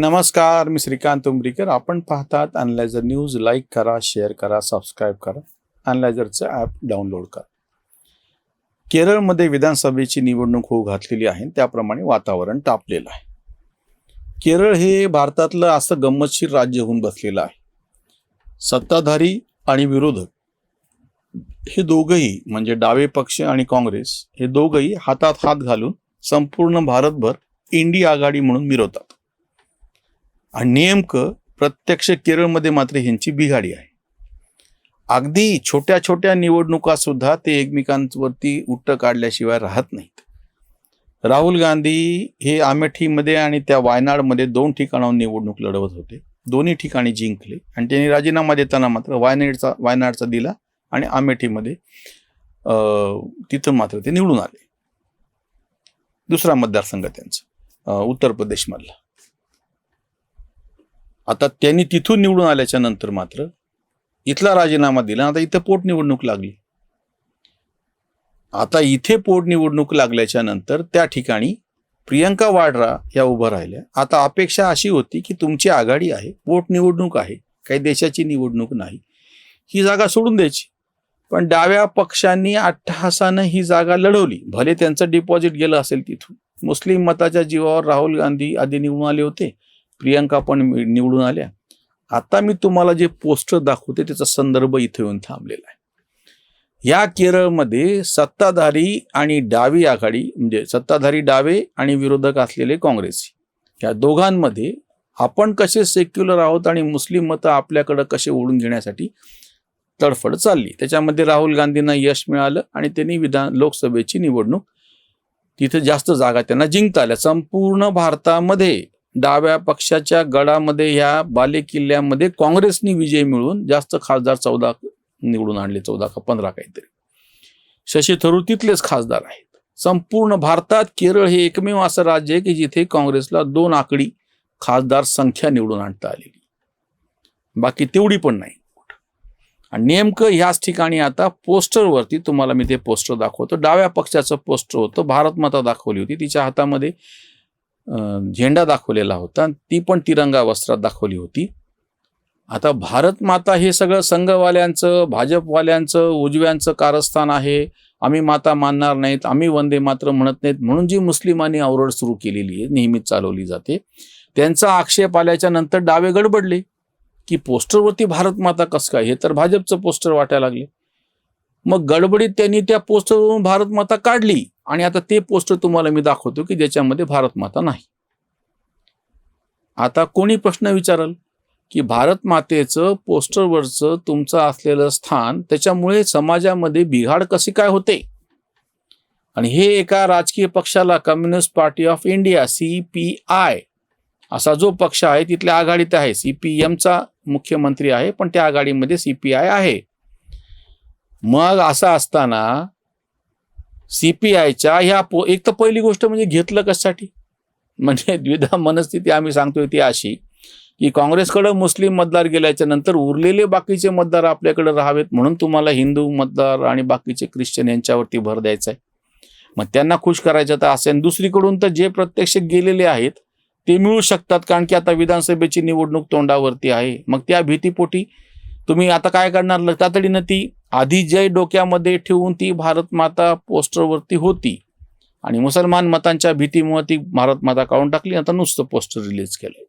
नमस्कार मी श्रीकांत उमरीकर. आपण पाहतात अनलायझर न्यूज लाईक करा शेअर करा सबस्क्राईब करा. अनलायझरचं ॲप डाउनलोड करा. केरळमध्ये विधानसभेची निवडणूक होऊ घातलेली आहे. त्याप्रमाणे वातावरण तापलेलं आहे. केरळ हे भारतातलं असं गंमतशीर राज्य होऊन बसलेलं आहे. सत्ताधारी आणि विरोधक हे दोघंही म्हणजे डावे पक्ष आणि काँग्रेस हे दोघंही हातात हात घालून संपूर्ण भारतभर इंडी आघाडी म्हणून मिरवतात. आणि नेमकं प्रत्यक्ष केरळमध्ये मात्र ह्यांची बिघाडी आहे. अगदी छोट्या छोट्या निवडणुका सुद्धा ते एकमेकांवरती उट्ट काढल्याशिवाय राहत नाहीत. राहुल गांधी हे अमेठीमध्ये आणि त्या वायनाडमध्ये दोन ठिकाणाहून निवडणूक लढवत होते. दोन्ही ठिकाणी जिंकले आणि त्यांनी राजीनामा देताना मात्र वायनाडचा वायनाडचा दिला आणि अमेठीमध्ये तिथं मात्र ते निवडून आले. दुसरा मतदारसंघ त्यांचा उत्तर प्रदेशमधला. आता त्यांनी तिथून निवडून आल्याच्यानंतर मात्र इथला राजीनामा दिला आता इथं पोटनिवडणूक लागली. आता इथे पोटनिवडणूक लागल्याच्या नंतर त्या ठिकाणी प्रियंका वाड्रा या उभं राहिल्या. आता अपेक्षा अशी होती की तुमची आघाडी आहे पोटनिवडणूक आहे काही देशाची निवडणूक नाही ही जागा सोडून द्यायची. पण डाव्या पक्षांनी अट्टहासानं ही जागा लढवली. भले त्यांचं डिपॉझिट गेलं असेल तिथून. मुस्लिम मताच्या जीवावर राहुल गांधी आधी निवडून आले होते. प्रियांका पण निवडून आल्या. आता मी तुम्हाला जे पोस्टर दाखवते त्याचा संदर्भ इथे येऊन थांबलेला आहे. या केरळमध्ये सत्ताधारी आणि डावी आघाडी म्हणजे सत्ताधारी डावे आणि विरोधक असलेले काँग्रेस. या दोघांमध्ये आपण कसे सेक्युलर आहोत आणि मुस्लिम मतं आपल्याकडं कसे ओढून घेण्यासाठी तडफड चालली. त्याच्यामध्ये राहुल गांधींना यश मिळालं आणि त्यांनी विधान लोकसभेची निवडणूक तिथे जास्त जागा त्यांना जिंकता आल्या. संपूर्ण भारतामध्ये डाव्या पक्षाच्या गडामध्ये ह्या बाले किल्ल्यामध्ये काँग्रेसनी विजय मिळवून जास्त खासदार चौदा निवडून आणले चौदा का पंधरा काहीतरी. शशी थरूर तिथलेच खासदार आहेत. संपूर्ण भारतात केरळ हे एकमेव असं राज्य आहे की जिथे काँग्रेसला दोन आकडी खासदार संख्या निवडून आणता आलेली. बाकी तेवढी पण नाही. आणि नेमकं ह्याच ठिकाणी आता पोस्टरवरती तुम्हाला मी ते पोस्टर दाखवतो. डाव्या पक्षाचं पोस्टर होतं. भारत माता दाखवली होती. तिच्या हातामध्ये झेंडा दाखवलेला होता. ती पण तिरंगा वस्त्रात दाखवली होती. आता भारत माता हे सगळं संघवाल्यांचं भाजपवाल्यांचं उजव्यांचं कारस्थान आहे. आम्ही माता मानणार नाहीत आम्ही वंदे मात्र म्हणत नाहीत. म्हणून जी मुस्लिमांनी आवरड सुरू केलेली आहे नेहमीच चालवली जाते. त्यांचा आक्षेप आल्याच्यानंतर डावे गडबडले. की पोस्टरवरती भारत माता कसं काय? हे तर भाजपचं पोस्टर वाटायला लागले. मग गडबडीत त्यांनी त्या पोस्टरवरून भारत माता काढली. आणि आता ते पोस्टर तुम्हाला मी दाखवतो की ज्याच्यामध्ये भारत माता नाही. आता कोणी प्रश्न विचारल की भारत मातेचं पोस्टरवरचं तुमचं असलेलं स्थान त्याच्यामुळे समाजामध्ये बिघाड कशी काय होते? आणि हे एका राजकीय पक्षाला communist party of India C P I असा जो पक्ष आहे तिथल्या आघाडीत आहे. सी पी एमचा मुख्यमंत्री आहे पण त्या आघाडीमध्ये सी पी आय आहे. मग असं असताना सीपीआयच्या ह्या पो एक तर पहिली गोष्ट म्हणजे घेतलं कशासाठी? म्हणजे द्विधा मनस्थिती आम्ही सांगतोय ती अशी की काँग्रेसकडे मुस्लिम मतदार गेल्याच्यानंतर उरलेले बाकीचे मतदार आपल्याकडे राहावेत म्हणून तुम्हाला हिंदू मतदार आणि बाकीचे ख्रिश्चन यांच्यावरती भर द्यायचा आहे. मग त्यांना खुश करायचं तर असेल दुसरीकडून तर जे प्रत्यक्ष गेलेले आहेत ते मिळू शकतात कारण की आता विधानसभेची निवडणूक तोंडावरती आहे. मग त्या भीतीपोटी तुम्ही आता काय करणार? तातडीनं ती आधी जय डोक्यामध्ये ठेवून ती भारत माता पोस्टरवरती होती. आणि मुसलमान मतांच्या भीतीमुळे ती भारत माता काढून टाकली. आता नुसतं पोस्टर रिलीज केलंय.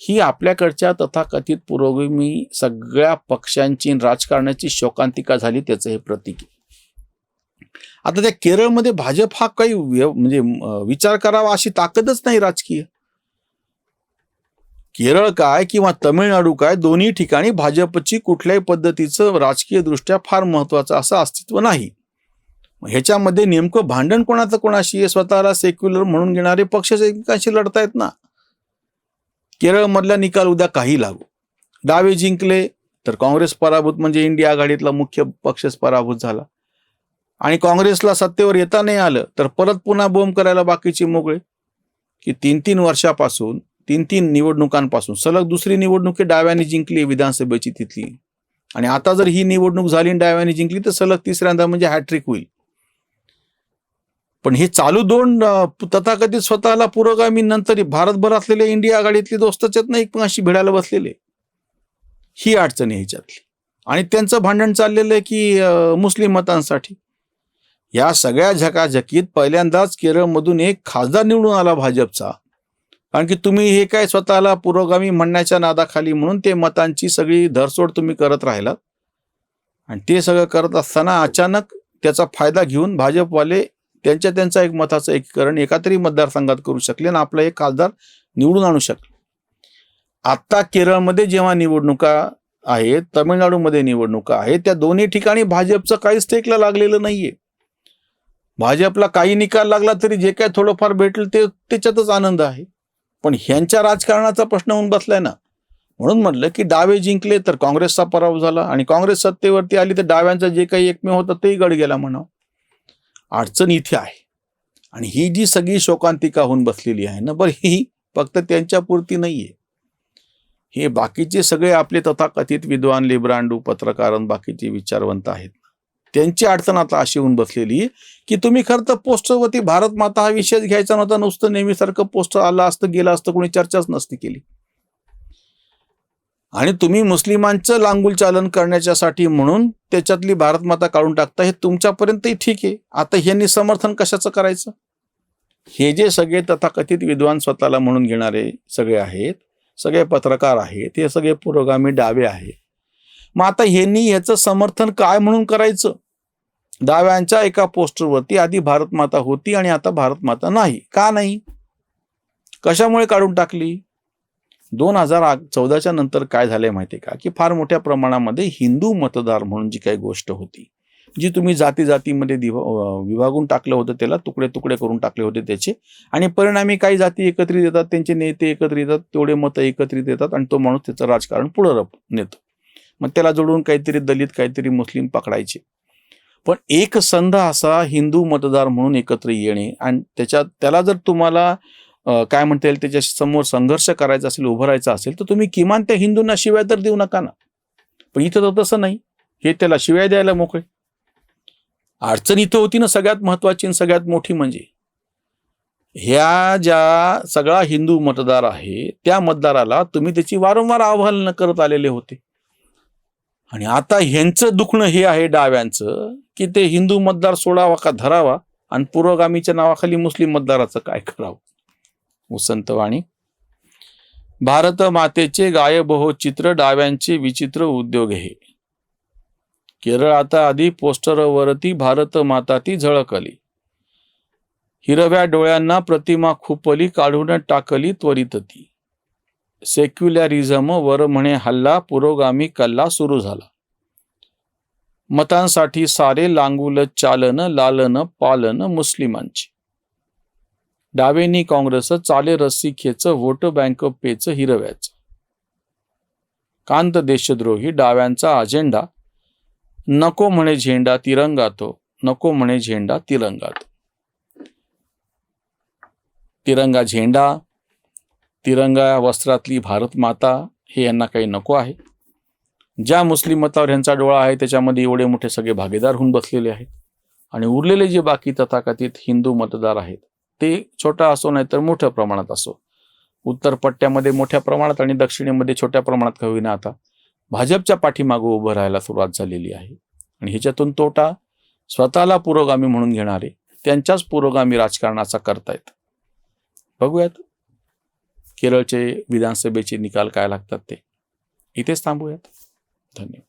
ही आपल्याकडच्या तथाकथित पुरोगामी सगळ्या पक्षांची राजकारणाची शोकांतिका झाली त्याचं हे प्रतीक आहे. आता त्या केरळमध्ये भाजप हा काही व्य- म्हणजे विचार करावा अशी ताकदच नाही राजकीय. केरळ काय किंवा तमिळनाडू काय दोन्ही ठिकाणी भाजपची कुठल्याही पद्धतीचं राजकीय दृष्ट्या फार महत्वाचं असं अस्तित्व नाही. ह्याच्यामध्ये नेमकं भांडण कोणाचं कोणाशी आहे? स्वतःला सेक्युलर म्हणून घेणारे पक्ष एकमेकांशी लढतायत ना. केरळमधला निकाल उद्या काही लागू. डावे जिंकले तर काँग्रेस पराभूत म्हणजे इंडिया आघाडीतला मुख्य पक्षच पराभूत झाला. आणि काँग्रेसला सत्तेवर येता नाही आलं तर परत पुन्हा बोंब करायला बाकीचे मोकळे. की तीन तीन वर्षापासून तीन तीन निवडणुकांपासून. सलग दुसरी निवडणूक डाव्याने जिंकली विधानसभेची तिथली. आणि आता जर ही निवडणूक झाली आणि डाव्याने जिंकली तर सलग तिसऱ्यांदा म्हणजे हॅट्रिक होईल. पण हे चालू दोन तथाकथित स्वतःला पुरोगामी नंतर भारतभर असलेले इंडिया आघाडीतले दोस्तच आहेत ना एकमेकांशी भिडायला बसलेले. ही अडचण आहे ह्याच्यातली. आणि त्यांचं भांडण चाललेलं आहे की मुस्लिम मतांसाठी. या सगळ्या झकाझकीत पहिल्यांदाच केरळमधून एक खासदार निवडून आला भाजपचा. कारण की तुम्ही हे काय स्वतःला पुरोगामी म्हणण्याच्या नादाखाली म्हणून ते मतांची सगळी धरसोड तुम्ही करत राहिलात. आणि ते सगळं करत असताना अचानक त्याचा फायदा घेऊन भाजपवाले त्यांच्या त्यांचा एक मताचं एकीकरण एका तरी मतदारसंघात करू शकले आणि आपला एक खासदार निवडून आणू शकले. आत्ता केरळमध्ये जेव्हा निवडणुका आहेत तमिळनाडूमध्ये निवडणुका आहेत त्या दोन्ही ठिकाणी भाजपचं काहीच टेकला लागलेलं नाहीये. भाजपला काही निकाल लागला तरी जे काय थोडंफार भेटलं ते त्याच्यातच आनंद आहे. पण ह्यांच्या राजकारणाचा प्रश्न होऊन बसलाय ना. म्हणून म्हटलं की डावे जिंकले तर काँग्रेसचा पराभव झाला आणि काँग्रेस सत्तेवरती आली तर डाव्यांचं जे काही एकमेव होतं तेही गड गेला म्हणा अडचण इथे आहे. आणि ही जी सगळी शोकांतिका होऊन बसलेली आहे ना बरं ही फक्त त्यांच्यापुरती नाहीये. हे बाकीचे सगळे आपले तथाकथित विद्वान लिब्रांडू पत्रकार बाकीचे विचारवंत आहेत. त्यांची अडचण आता अशी होऊन बसलेली की तुम्ही खरं तर पोस्टरवरती भारत माता हा विषयच घ्यायचा नव्हता नुसतं नेहमीसारखं पोस्टर आलं असतं गेलं असतं कोणी चर्चाच नसती केली. आणि तुम्ही मुस्लिमांचं लांगुल चालन करण्याच्यासाठी म्हणून त्याच्यातली भारत माता काढून टाकता हे तुमच्यापर्यंतही ठीक आहे. आता ह्यांनी समर्थन कशाचं करायचं? हे जे सगळे तथाकथित विद्वान स्वतःला म्हणून घेणारे सगळे आहेत सगळे पत्रकार आहेत हे सगळे पुरोगामी डावे आहेत. मग आता ह्यांनी ह्याचं समर्थन काय म्हणून करायचं? डाव्यांच्या एका पोस्टरवरती आधी भारत माता होती आणि आता भारत माता नाही. का नाही? कशामुळे काढून टाकली? दोन हजार चौदाच्या नंतर काय झालंय माहिती का? की फार मोठ्या प्रमाणामध्ये हिंदू मतदार म्हणून जी काही गोष्ट होती जी तुम्ही जाती जातीमध्ये विभागून टाकलं होतं त्याला तुकडे तुकडे करून टाकले होते त्याचे. आणि परिणामी काही जाती एकत्रित येतात त्यांचे नेते एकत्रित येतात तेवढे मतं एकत्रित येतात आणि तो माणूस त्याचं राजकारण पुढं रप नेतो. मग त्याला जोडून काहीतरी दलित काहीतरी मुस्लिम पकडायचे. पण एक संध असा हिंदू मतदार म्हणून एकत्र येणे आणि त्याच्यात त्याला जर तुम्हाला काय म्हणता येईल त्याच्यासमोर संघर्ष करायचा असेल उभं राहायचा असेल तर तुम्ही किमान त्या हिंदूंना शिवाय तर देऊ नका ना. पण इथं तर तसं नाही. हे त्याला शिवाय द्यायला मोकळे. अडचण इथं होती ना सगळ्यात महत्वाची आणि सगळ्यात मोठी म्हणजे ह्या ज्या सगळा हिंदू मतदार आहे त्या मतदाराला तुम्ही त्याची वारंवार आव्हान करत आलेले होते. आणि आता ह्यांचं दुखणं हे आहे डाव्यांचं की ते हिंदू मतदार सोडावा का धरावा आणि पुरोगामीच्या नावाखाली मुस्लिम मतदाराचं काय करावं? उसंतवाणी भारत मातेचे गायब हो चित्र डाव्यांचे विचित्र उद्योग हे. केरळ आता आधी पोस्टरवरती भारत माता ती झळकली. हिरव्या डोळ्यांना प्रतिमा खुपली काढून टाकली त्वरित ती. सेक्युलरिझम वर म्हणे हल्ला पुरोगामी कल्ला सुरू झाला. मतांसाठी सारे लांगुल चालन लालन पालन मुस्लिमांची. डावेनी काँग्रेस चाले रस्सी खेच वोट बँक पेच हिरव्याच. कांत देशद्रोही डाव्यांचा अजेंडा. नको म्हणे झेंडा तिरंगा तो नको म्हणे झेंडा तिरंगा तो तिरंगा झेंडा तिरंगा वस्त्रातली भारत माता हे यांना काही नको आहे. ज्या मुस्लिम मतावर ह्यांचा डोळा आहे त्याच्यामध्ये एवढे मोठे सगळे भागीदार होऊन बसलेले आहेत. आणि उरलेले जे बाकी तथाकथित हिंदू मतदार आहेत ते छोटा असो नाही तर मोठ्या प्रमाणात असो. उत्तर पट्ट्यामध्ये मोठ्या प्रमाणात आणि दक्षिणेमध्ये छोट्या प्रमाणात का होईना आता भाजपच्या पाठीमागं उभं राहायला सुरुवात झालेली आहे. आणि ह्याच्यातून तोटा स्वतःला पुरोगामी म्हणून घेणारे त्यांच्याच पुरोगामी राजकारणाचा करतायत. बघूयात. केरळचे विधानसभेचे निकाल काय लागतात ते? इथेच थांबूयात. धन्यवाद.